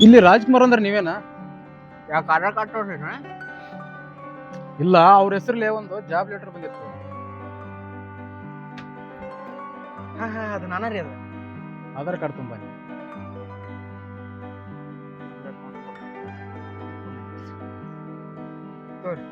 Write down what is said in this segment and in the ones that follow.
ಇಲ್ಲಿ ರಾಜ್ಕುಮಾರ್ ಅಂದ್ರೆ ನೀವೇನಾ? ಯಾವ ಕಾರ್ಡ್ ಇಲ್ಲ ಅವ್ರ ಹೆಸರಲ್ಲಿ ಒಂದು ಜಾಬ್ ಲೆಟರ್ ಬಂದಿತ್ತು. ಹಾ ಹಾ ಅದು ನಾನ ರೀ ಅದು. ಆಧಾರ್ ಕಾರ್ಡ್ ತುಂಬ ತೋರಿ.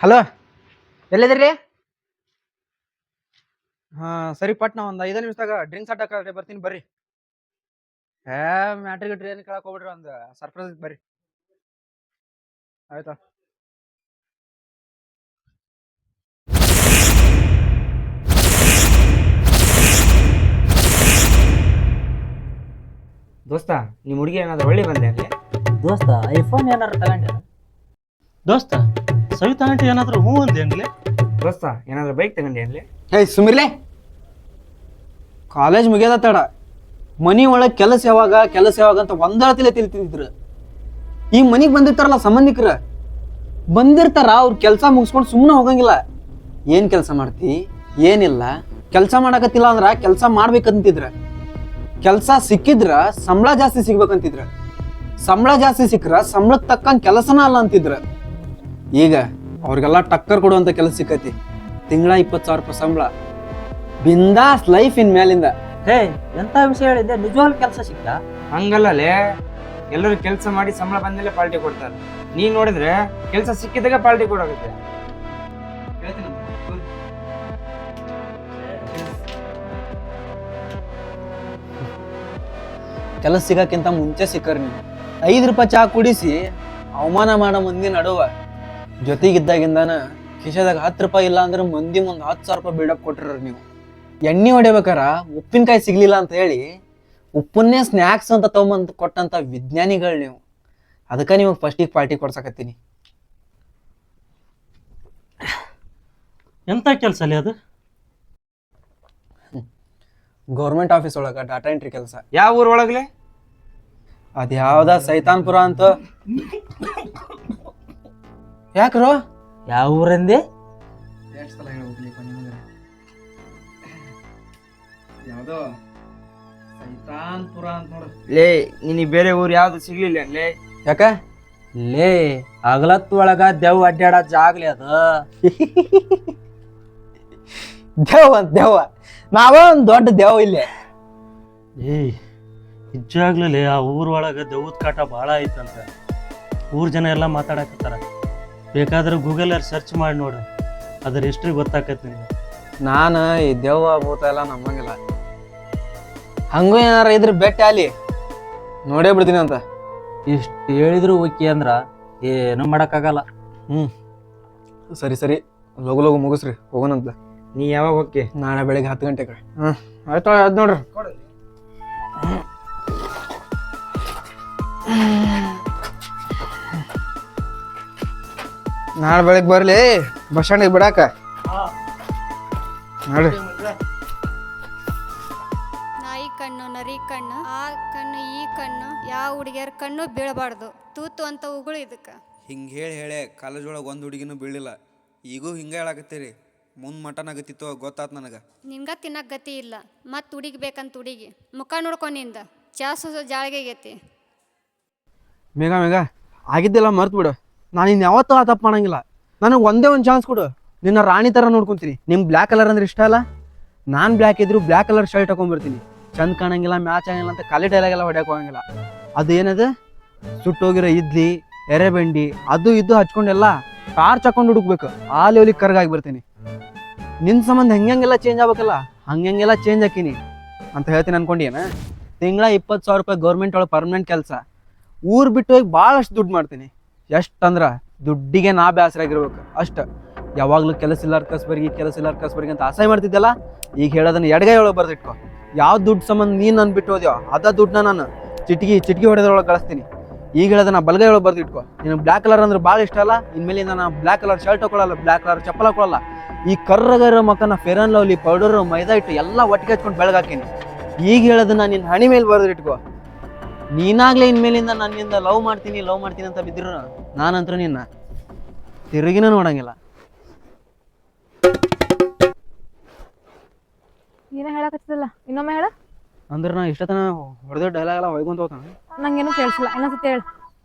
ಹಲೋ? ಎಲ್ಲಿದ್ರಿ ಹಾ ಸರಿ ಪಟ್ನ ಒಂದ್ ಐದು ನಿಮಿಷದಾಗ ಡ್ರಿಂಕ್ಸ್ ಆಟಕ್ಕೆ ಬರ್ತೀನಿ ಬರ್ರಿ. ಏ ಮ್ಯಾಟ್ರಿ ಗಿಟ್ರಿ ಏನ್ ಕೇಳಕ್ ಹೋಗ್ಬಿಡ್ರಿ ಒಂದ್ ಸರ್ಪ್ರೈಸ್ ಬರ್ರಿ. ಆಯ್ತಾ? ದೋಸ್ತ ನಿಮ್ಮ ಹುಡುಗಿ ಏನಾದ್ರು ಒಳ್ಳೆ ಬಂದೆ ಅಲ್ಲಿ? ದೋಸ್ತ ಐಫೋನ್ ಏನಾರು ತಗೊಂಡೆ ದೋಸ್ತ ಸವಿತಾ ಆಂಟಿ ಏನಾದ್ರು ಹೂ ಅಂದೇನ್ಲಿ ದೋಸ್ತ ಏನಾದ್ರು ಬೈಕ್ ತಗೊಂಡೆ ಅಲ್ಲಿ ಹೇ ಸುಮಿರ್ಲೆ! ಕಾಲೇಜ್ ಮುಗಿಯದ ತಡ. ಮನಿ ಒಳಗ್ ಕೆಲಸ ಯಾವಾಗ ಕೆಲಸ ಯಾವಾಗ ಅಂತ ಒಂದಳತಿಲೆ ತಿಳಿತಿದ್ರು ಈ ಮನಿಗೆ ಬಂದಿರ್ತಾರಲ್ಲ ಸಂಬಂಧಿಕರ. ಬಂದಿರ್ತಾರ ಅವ್ರ ಕೆಲಸ ಮುಗಿಸ್ಕೊಂಡು ಸುಮ್ಮನೆ ಹೋಗಂಗಿಲ್ಲ. ಏನ್ ಕೆಲಸ ಮಾಡ್ತಿ? ಏನಿಲ್ಲ. ಕೆಲಸ ಮಾಡಕತ್ತಿಲ್ಲ ಅಂದ್ರ ಕೆಲಸ ಮಾಡ್ಬೇಕಂತಿದ್ರ. ಕೆಲಸ ಸಿಕ್ಕಿದ್ರ ಸಂಬಳ ಜಾಸ್ತಿ ಸಿಗ್ಬೇಕಂತಿದ್ರ. ಸಂಬಳ ಜಾಸ್ತಿ ಸಿಕ್ಕ್ರ ಸಂಬಳಕ್ಕೆ ತಕ್ಕಂಗ್ ಕೆಲಸನ ಅಲ್ಲ ಅಂತಿದ್ರ. ಈಗ ಅವ್ರಿಗೆಲ್ಲ ಟಕ್ಕರ್ ಕೊಡುವಂತ ಕೆಲಸ ಸಿಕ್ಕತಿ. ತಿಂಗಳ ಇಪ್ಪತ್ತು ಸಾವಿರ ರೂಪಾಯಿ ಸಂಬಳ. ಬಿಂದಾಸ್ ಲೈಫ್ ಇನ್ ಮೇಲಿಂದ. ಹೇ ಎಂತ ವಿಷಯ ಹೇಳಿದ್ದೆ? ನಿಜವಾಗ್ಲೂ ಕೆಲಸ ಸಿಕ್ತಾ? ಹಂಗಲ್ಲಲೇ ಎಲ್ಲರೂ ಕೆಲಸ ಮಾಡಿ ಸಂಬಳ ಬಂದಮೇಲೆ ಪಾರ್ಟಿ ಕೊಡ್ತಾರೆ. ನೀನ್ ನೋಡಿದ್ರೆ ಕೆಲಸ ಸಿಕ್ಕಿದಾಗ ಪಾರ್ಟಿ ಕೊಡೋಗುತ್ತೆ ಕೆಲಸ ಸಿಗಕ್ಕಿಂತ ಮುಂಚೆ ಸಿಕ್ಕರ್ ನೀವು ಐದು ರೂಪಾಯಿ ಚಾ ಕುಡಿಸಿ ಅವಮಾನ ಮಾಡೋ ಮಂದಿ ನಡುವ. ಜೊತೆಗಿದ್ದಾಗಿಂದಾನ ಕಿಶದಾಗ ಹತ್ತು ರೂಪಾಯಿ ಇಲ್ಲ ಅಂದ್ರೆ ಮಂದಿ ಮುಂದೆ ಹತ್ತು ಸಾವಿರ ರೂಪಾಯಿ ಬಿಲ್ಡಪ್ ಕೊಟ್ಟಿರ ನೀವು. ಎಣ್ಣೆ ಹೊಡಿಬೇಕಾರ ಉಪ್ಪಿನಕಾಯಿ ಸಿಗ್ಲಿಲ್ಲ ಅಂತ ಹೇಳಿ ಉಪ್ಪನ್ನೇ ಸ್ನ್ಯಾಕ್ಸ್ ಅಂತ ತೊಗೊಂಬಂದು ಕೊಟ್ಟಂತ ವಿಜ್ಞಾನಿಗಳು ನೀವು. ಅದಕ್ಕೆ ನಿಮಗೆ ಫಸ್ಟಿಗೆ ಪಾರ್ಟಿ ಕೊಡ್ಸಕತ್ತೀನಿ. ಎಂತ ಕೆಲಸ ಅಲ್ಲಿ ಅದು? ಗೌರ್ಮೆಂಟ್ ಆಫೀಸ್ ಒಳಗೆ ಡಾಟಾ ಎಂಟ್ರಿ ಕೆಲಸ. ಯಾವ ಊರ್ ಒಳಗ್ಲೆ? ಅದ್ಯಾವ್ದ ಸೈತಾನ್ಪುರ ಅಂತ? ಯಾಕ್ರೋ? ಯಾವ ಊರಂದೆ? ಯಾವ್ದೋ? ಸೈತಾನ್ಪುರ ಅಂತ ನೋಡು. ಲೇ ನಿನಗೆ ಬೇರೆ ಊರು ಯಾವ್ದು ಸಿಗ್ಲಿಲ್ಲ ಲೇ? ಯಾಕ? ಲೇ ಅಗಲತ್ ಒಳಗ ದೆವ್ ಅಡ್ಡಾಡ ಜಾಗ್ಲಿ ಅದ. ದೇವ್ ಅಂತ ದೇವ ನಾವ ಒಂದ್ ದೊಡ್ಡ ದೇವ್ ಇಲ್ಲೇ. ಏಯ್ ನಿಜಾಗ್ಲೇ ಆ ಊರ್ ಒಳಗ ದೆವ್ವದ ಕಾಟ ಭಾಳ ಐತಂತ. ಊರ್ ಜನ ಎಲ್ಲ ಮಾತಾಡಕತ್ತಾರ. ಬೇಕಾದ್ರೆ ಗೂಗಲ್ ಸರ್ಚ್ ಮಾಡಿ ನೋಡು. ಅದ್ರ ಹಿಸ್ಟ್ರಿ ಗೊತ್ತಾಕೈತಿ ನಿನಗೆ ನಾನು ಈ ದೆವ್ವ ಭೂತ ಎಲ್ಲ ನಮ್ಮಂಗಿಲ್ಲ ಹಂಗೂ ಏನಾರ ಇದ್ರ ಬೆಟ್ಟ ಅಲ್ಲಿ ನೋಡೇ ಬಿಡ್ತೀನಿ ಅಂತ. ಇಷ್ಟು ಹೇಳಿದ್ರು ಓಕೆ ಅಂದ್ರ ಏನು ಮಾಡೋಕ್ಕಾಗಲ್ಲ. ಹ್ಮ್. ಸರಿ ಸರಿ. ಲಗು ಲಗು ಮುಗಿಸ್ರಿ. ಹೋಗೋಣಂತ. ನೀ ಯಾವಾಗ ಓಕೆ ನಾಳೆ ಬೆಳಿಗ್ಗೆ ಹತ್ತು ಗಂಟೆಗೆ. ಹ್ಮ್. ಆಯ್ತು ಅದ್ ನೋಡ್ರಿ. ನಾಳೆ ಬೆಳಗ್ಗೆ ಬರ್ಲಿ ಬಸ್ ಸ್ಟ್ಯಾಂಡಿಗೆ ಬಿಡಾಕ. ನೋಡ್ರಿ ನಾಯಿ ಕಣ್ಣು ನರಿ ಕಣ್ಣು ಆ ಕಣ್ಣು ಈ ಕಣ್ಣು ಯಾವ ಹುಡುಗಿಯರ ಕಣ್ಣು ಬೀಳಬಾರ್ದು. ತೂತು ಅಂತ ಉಗುಳು ಇದಕ್ಕೆ. ಹಿಂಗೆ ಹೇಳಿ ಹೇಳೆ ಕಾಲೇಜ್ ಒಳಗೆ ಒಂದು ಹುಡುಗಿನೂ ಬೀಳಿಲ್ಲ. ಈಗೂ ಹಿಂಗೆ ಹೇಳಾಕತ್ತೀರಿ. ಮುಂದೆ ಮಟನ್ ಆಗತ್ತಿತ್ತು ಗೊತ್ತಾತ್ ನನಗೆ. ನಿನ್ಗ ತಿನ್ನಕ್ ಗತಿ ಇಲ್ಲ. ಮತ್ ಹುಡುಗಿ ಬೇಕಂತ ಹುಡುಗಿ. ಮುಖ ನೋಡ್ಕೊಂಡಿಂದ ಚಾಸು ಜಾಳಿಗೆ ಆಗೈತಿ. ಮೇಘ ಮೇಘ. ಆಗಿದ್ದೆಲ್ಲ ಮರ್ತು ಬಿಡು. ನಾನು ಇನ್ನು ಯಾವತ್ತೂ ಆ ತಪ್ಪು ಮಾಡಂಗಿಲ್ಲ. ನನಗೆ ಒಂದೇ ಒಂದು ಚಾನ್ಸ್ ಕೊಡು. ನಿನ್ನ ರಾಣಿ ಥರ ನೋಡ್ಕೊತೀನಿ. ನಿಮ್ಮ ಬ್ಲ್ಯಾಕ್ ಕಲರ್ ಅಂದ್ರೆ ಇಷ್ಟ ಅಲ್ಲ? ನಾನು ಬ್ಲ್ಯಾಕ್ ಇದ್ರು ಬ್ಲ್ಯಾಕ್ ಕಲರ್ ಶರ್ಟ್ ಹಾಕೊಂಡ್ಬರ್ತೀನಿ. ಚಂದ ಕಾಣಂಗಿಲ್ಲ ಮ್ಯಾಚ್ ಆಗಂಗಿಲ್ಲ ಅಂತ ಖಾಲಿ ಡೈಲಾಗೆಲ್ಲ ಹೊಡ್ಯಕ್ಕೆ ಹೋಗಂಗಿಲ್ಲ. ಅದು ಏನದು ಸುಟ್ಟೋಗಿರೋ ಇಡ್ಲಿ, ಎರೆಬಂಡಿ, ಅದು ಇದು ಹಚ್ಕೊಂಡೆಲ್ಲ ಟಾರ್ಚ್ ಹಾಕೊಂಡು ಹುಡುಕ್ಬೇಕು. ಆ ಲೆವೆಲಿಗೆ ಕರ್ಗಾಗಿ ಬರ್ತೀನಿ. ನಿನ್ನ ಸಂಬಂಧ ಹೆಂಗೆಲ್ಲ ಚೇಂಜ್ ಆಗ್ಬೇಕಲ್ಲ? ಹಂಗೆಲ್ಲ ಚೇಂಜ್ ಹಾಕಿನಿ. ಅಂತ ಹೇಳ್ತೀನಿ ಅನ್ಕೊಂಡೇನ ತಿಂಗಳ ಇಪ್ಪತ್ತು ಸಾವಿರ ರೂಪಾಯಿ ಗೌರ್ಮೆಂಟ್ ಒಳಗೆ ಪರ್ಮನೆಂಟ್ ಕೆಲಸ. ಊರು ಬಿಟ್ಟು ಹೋಗಿ ಭಾಳಷ್ಟು ದುಡ್ಡು ಮಾಡ್ತೀನಿ. ಎಷ್ಟು ಅಂದ್ರ ದುಡ್ಡಿಗೆ ನಾ ಬೇಸರಾಗಿರ್ಬೇಕು ಅಷ್ಟ. ಯಾವಾಗಲೂ ಕೆಲಸ ಇಲ್ಲಾರ ಕಸ್ಬರಿಗೆ ಕೆಲಸ ಇಲ್ಲಾರ ಕಸ್ಬರಿಗೆ ಅಂತ ಆಸೈ ಮಾಡ್ತಿದ್ದಲ್ಲ ಈಗ ಹೇಳೋದನ್ನ ಎಡಗೈ ಒಳಗೆ ಬರ್ದಿಟ್ಕೊ. ಯಾವ ದುಡ್ಡು ಸಂಬಂಧ ನೀನು ನನ್ನ ಬಿಟ್ಟು ಹೋದ್ಯೋ, ಅದ ದುಡ್ಡನ್ನ ನಾನು ಚಿಟ್ಗಿ ಚಿಟ್ಗಿ ಹೊಡೆದ್ರೊಳಗೆ ಕಳಿಸ್ತೀನಿ. ಈಗ ಹೇಳೋದನ್ನ ಬಲಗೈ ಒಳಗೆ ಬರ್ದಿಟ್ಕೊ. ನೀನು ಬ್ಲ್ಯಾಕ್ ಕಲರ್ ಅಂದ್ರೆ ಭಾಳ ಇಷ್ಟ ಅಲ್ಲ? ಇನ್ಮೇಲಿಂದ ನಾನು ಬ್ಲ್ಯಾಕ್ ಕಲರ್ ಶರ್ಟ್ ಹಾಕೊಳ್ಳಲ್ಲ ಬ್ಲ್ಯಾಕ್ ಕಲರ್ ಚಪ್ಪಲ ಹಾಕೊಳ್ಳಲ್ಲ. ಈ ಕರ್ರಗರ ಮಕ್ಕನ ಫೆರನ್ ಲವ್ಲಿ ಪೌಡರ್, ಮೈದಾ ಇಟ್ಟು ಎಲ್ಲ ಒಟ್ಟಿಗೆ ಹಚ್ಕೊಂಡು ಬೆಳಗಾಕೀನಿ. ಈಗ ಹೇಳೋದನ್ನ ನಿನ್ನ ಹಣಿ ಮೇಲೆ ಬರ್ದಿಟ್ಕೊ. ನೀನಾಗ್ಲೇ ಇನ್ಮೇಲಿಂದ ನನ್ನಿಂದ ಲವ್ ಮಾಡ್ತೀನಿ ಲವ್ ಮಾಡ್ತೀನಿ ಅಂತ ಬಿದ್ದಿರ ನಾನಂತ್ರ ನಿನ್ನ ತಿರುಗಿನ ನೋಡಂಗಿಲ್ಲ. ನೀನ ಹೇಳಕತ್ತಿಲ್ಲ ಇನ್ನೊಮ್ಮೆ ಹೇಳ. ಅಂದ್ರೆ ನಾ ಇಷ್ಟತನ ಹೊಡೆದ ಡೈಲಾಗ್ ಎಲ್ಲ ಹೊಯ್ಕೊಂತ ಹೋಗ್ತಾನೆ? ನಂಗೇನು ಕೇಳಿಸಿಲ್ಲ ಇನ್ನೊಂದ್ಸತಿ ಹೇಳ.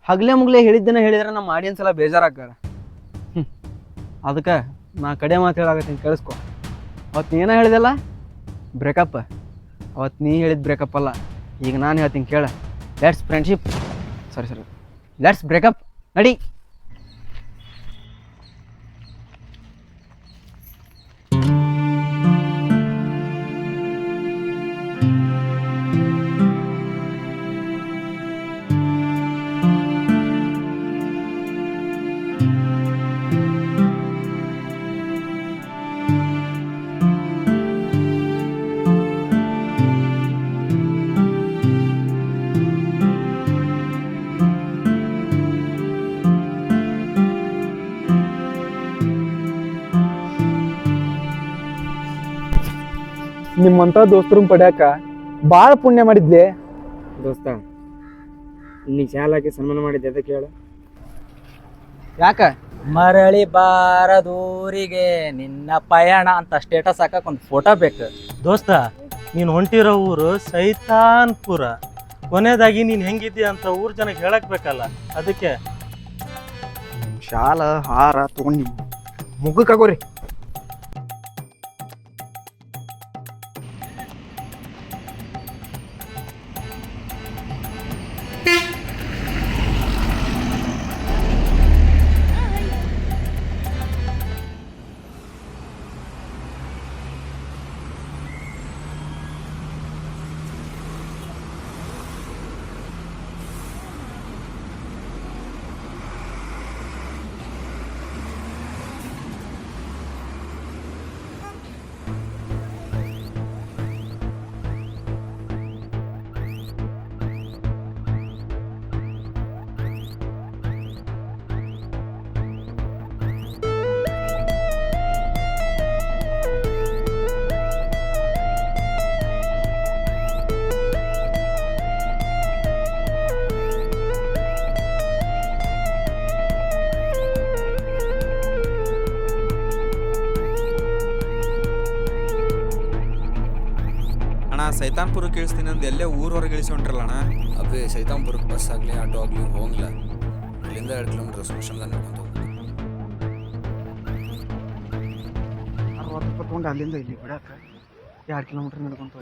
ಹಗ್ಲೆ ಮುಗ್ಲೆ ಹೇಳಿದ್ದನ್ನ ಹೇಳಿದ್ರೆ ನಮ್ಮ ಆಡಿಯನ್ಸ್ ಎಲ್ಲ ಬೇಜಾರಾಗ್ತಾರ. ಹ್ಞೂ ಅದಕ್ಕೆ ನಾ ಕಡೆ ಮಾತು ಹೇಳಾಗತ್ತೀನಿ ಕೇಳಿಸ್ಕೊ. ಅವತ್ತು ನೀನ ಹೇಳಿದಲ್ಲ? ಬ್ರೇಕಪ್ ಅವತ್ತು ನೀ ಹೇಳಿದ ಬ್ರೇಕಪ್ ಅಲ್ಲ. ಈಗ ನಾನು ಹೇಳ್ತೀನಿ ಕೇಳ. ಲೆಟ್ಸ್ ಫ್ರೆಂಡ್ಶಿಪ್ ಸರಿ ಸರಿ ಲೆಟ್ಸ್ ಬ್ರೇಕಪ್ ನಡಿ ನಿಮ್ಮಂಥ ದೋಸ್ತರು ಪಡ್ಯಾಕ ಭಾಳ ಪುಣ್ಯ ಮಾಡಿದ್ಲೆ? ದೋಸ್ತ ನೀ ಶಾಲ ಹಾಕಿ ಸನ್ಮಾನ ಮಾಡಿದ್ದೆ ಅದಕ್ಕೆ ಹೇಳು. ಯಾಕ? ಮರಳಿ ಬಾರದೂರಿಗೆ ನಿನ್ನ ಪಯಣ ಅಂತ ಸ್ಟೇಟಸ್ ಹಾಕಕ್ ಒಂದು ಫೋಟೋ ಬೇಕು. ದೋಸ್ತ ನೀನು ಹೊಂಟಿರೋ ಊರು ಸೈತಾನ್ಪುರ. ಕೊನೆಯದಾಗಿ ನೀನು ಹೆಂಗಿದ್ದೀಯ ಅಂತ ಊರ್ ಜನಕ್ಕೆ ಹೇಳಕ್ ಬೇಕಲ್ಲ ಅದಕ್ಕೆ. ಶಾಲ ಹಾರ ತಗೊಂಡಿ ಮುಖಕ್ಕಾಗೋರಿ ಅಣ್ಣ ಸೈತಾನ್ಪುರಕ್ಕೆ ಇಳಿಸ್ತೀನಿ ಅಂದ್ ಎಲ್ಲೇ ಊರ್ ಹೊರಗೆ ಇಳಿಸಿ ಹೊಂಟ್ರಲ್ಲ ಅಣ್ಣ? ಅಬ್ಬೇ ಸೈತಾಂಪುರಕ್ಕೆ ಬಸ್ ಆಗಲಿ ಆಟೋ ಆಗಲಿ ಹೋಗಿಲ್ಲ ಇಲ್ಲಿಂದ ಎರಡು ಕಿಲೋಮೀಟರ್ ಸ್ಟೇಷನ್ದಾಗ ನಡ್ಕೊಂತ ಹೋಗ್ಬೇಕು. ಅರವತ್ತು ತೊಗೊಂಡು ಅಲ್ಲಿಂದ ಇಲ್ಲಿ ಬಿಡಕ್ಕೆ ಎರಡು ಕಿಲೋಮೀಟ್ರ್ ನಡ್ಕೊಂತ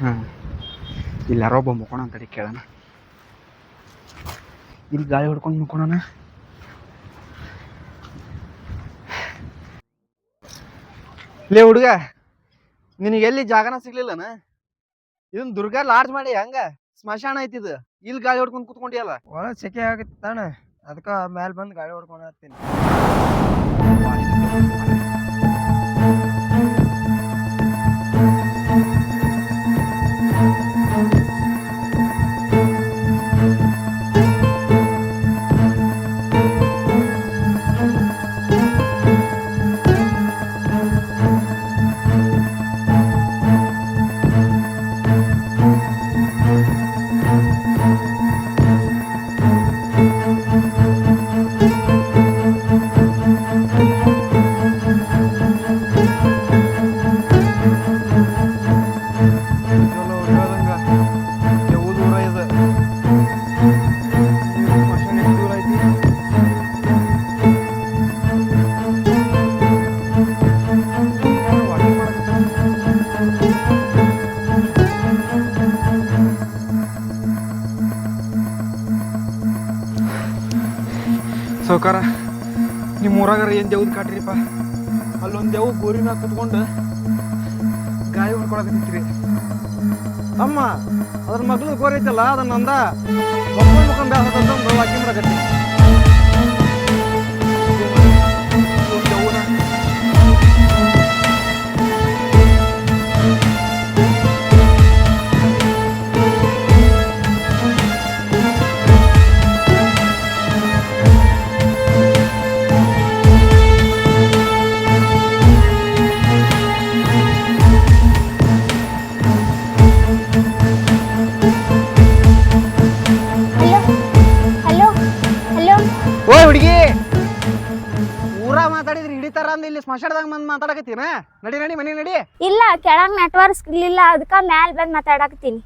ಹಾಂ. ಇಲ್ಲಿ ಯಾರೋ ಒಬ್ಬ ಮುಕೋಣ ಅಂತಡಿ ಕೇಳೋಣ. ಇಲ್ಲಿ ಗಾಳಿ ಹೊಡ್ಕೊಂಡು ಮುಕೋಣ ಲೇ ಹುಡುಗ, ನಿನಗೆ ಎಲ್ಲಿ ಜಾಗನ ಸಿಗ್ಲಿಲ್ಲನ? ಇದನ್ನ ದುರ್ಗಾ ಲಾಡ್ಜ್ ಮಾಡಿ ಹಂಗ ಸ್ಮಶಾನ ಐತಿದು ಇಲ್ಲಿ ಗಾಳಿ ಹೊಡ್ಕೊಂಡು ಕುತ್ಕೊಂಡಿಯಲ್ಲ. ಒಳ ಸೆಕೆ ಆಗುತ್ತೆ ತಾಣ ಅದಕ್ಕ ಮೇಲೆ ಬಂದು ಗಾಳಿ ಹೊಡ್ಕೊಂಡು ಸಾವ್ಕಾರ ನಿಮ್ಮ ಊರಾಗಾರ ಏನು ದೇವ್ದು ಕಾಟ್ರಿಪ್ಪ? ಅಲ್ಲೊಂದು ದೇವ್ ಗೋರಿನ ಕುತ್ಕೊಂಡು ಗಾಯ ಹೊಡ್ಕೊಳಕತ್ತಿತ್ರಿ ಅಮ್ಮ ಅದ್ರ ಮಗಳು ಗೋರಿ ಐತಲ್ಲ, ಅದನ್ನ ನಂದ ಮುಖಂ ಬ್ಯಾಸತ್ತಂದು ಹಾಕಿ ಮಾಡಕತ್ತಿ. ಹಲೋ ಸ್ಮಶಾನದಾಗ ಬಂದ್ ಮಾತಾಡಕತ್ತೀನ? ನಡಿ ನಡಿ ಮನೆ ನಡಿ. ಇಲ್ಲ, ಕೆಳಗ್ ನೆಟ್ವರ್ಕ್ ಇರ್ಲಿಲ್ಲ ಅದಕ್ಕ ಮ್ಯಾಲ್ ಬಂದ್ ಮಾತಾಡಕತ್ತೀನಿ.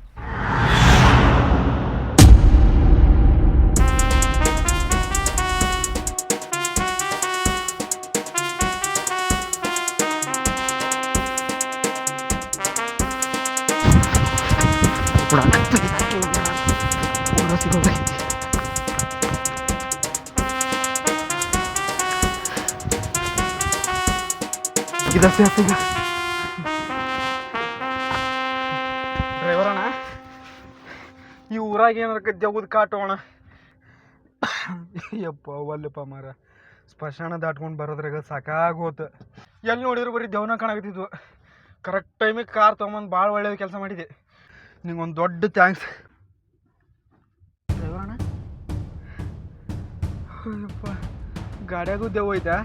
ಈ ಊರಾಗ ಏನಾರ ದೆವ್ವದ ಕಾಟೋಣ ಯಪ್ಪ, ಒಲ್ಲಪ್ಪ ಮಾರ ಸ್ಮಶಾನ ದಾಟ್ಕೊಂಡು ಬರೋದ್ರಾಗ ಸಾಕಾಗೋತು. ಎಲ್ಲಿ ನೋಡಿದ್ರು ಬರೀ ದೇವ್ನ ಕಾಣಾಕತ್ತಿದ್ವು. ಕರೆಕ್ಟ್ ಟೈಮಿಗೆ ಕಾರ್ ತೊಗೊಂಬಂದು ಭಾಳ ಒಳ್ಳೆಯ ಕೆಲಸ ಮಾಡಿದೆ ನಿಂಗೊಂದು ದೊಡ್ಡ ಥ್ಯಾಂಕ್ಸ್ ಡ್ರೈವರ್ ಅಣ್ಣ ಅಯ್ಯಪ್ಪ, ಗಾಡ್ಯಾಗೂ ದೆವ್ವ ಐತಾ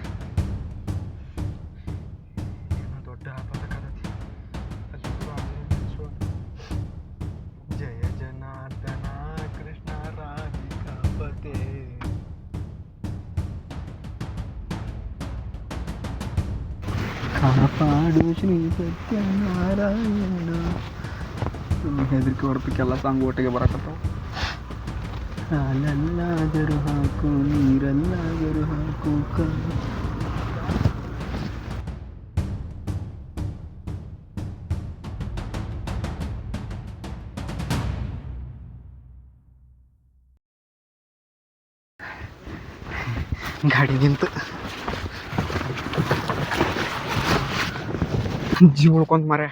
ಕಾಪಾಡು ಶ್ರೀ ಸತ್ಯನಾರಾಯಣ ಹೆದರಿಕೆ ಹೊರತಕ್ಕೆಲ್ಲ ಸಾಂಗ್ ಒಟ್ಟಿಗೆ ಬರಕತ್ತಾವ ಹಾಲಲ್ಲಾದರೂ ಹಾಕು ನೀರಲ್ಲಾದರೂ ಹಾಕು ಕ ಗಾಡಿ ನಿಂತು ಜೀವ ಉಳ್ಕೊಂತ ಮರೆ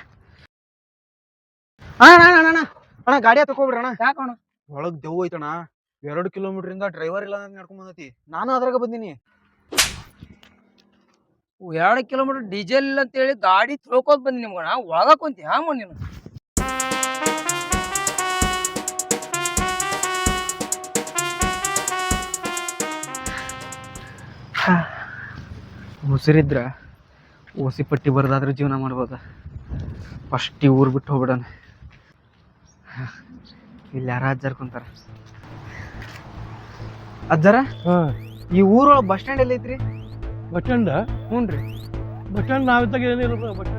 ಅಣ್ಣ ಅಣ್ಣ ಅಣ್ಣ, ಅಣ್ಣ ಅಣ್ಣ ಗಾಡಿ ಅಣ್ಣ. ಯಾಕಣ ಒಳಗ್ ದೆವ್ ಐತಣ್ಣ. ಎರಡು ಕಿಲೋಮೀಟರ್ ಇಂದ ಡ್ರೈವರ್ ಇಲ್ಲ ಅಂತ ನಡ್ಕೊಂಡ್ ಬಂದತಿ. ನಾನು ಅದ್ರಾಗ ಬಂದೀನಿ. ಎರಡು ಕಿಲೋಮೀಟರ್ ಡೀಸೆಲ್ ಇಲ್ಲ ಅಂತೇಳಿ ಗಾಡಿ ತಿಳ್ಕೊತ ಬಂದಿ ನಿಮ್ಗಣ ಒಳಗ ಕುಂತಿ ಹಾ ನೀನು? ಉಸಿರಿದ್ರ? ಓಸಿ ಪಟ್ಟಿ ಬರ್ದಾದ್ರೆ ಜೀವನ ಮಾಡ್ಬೋದ? ಫಸ್ಟ್ ಈ ಊರು ಬಿಟ್ಟು ಹೋಗ್ಬಿಡೋಣ. ಇಲ್ಲಿ ಯಾರ ಅಜ್ಜಾರ ಕುಂತಾರ? ಅಜ್ಜಾರ? ಈ ಊರೊಳಗೆ ಬಸ್ ಸ್ಟ್ಯಾಂಡ್ ಎಲ್ಲಿ ಐತ್ರಿ ಬಸ್ ಸ್ಟ್ಯಾಂಡ್ ಹ್ಞೂ ರೀ ಬಸ್ ಸ್ಟ್ಯಾಂಡ್ ನಾವಿದ್ದಾಗ ಏನಿರೋದು ಬಸ್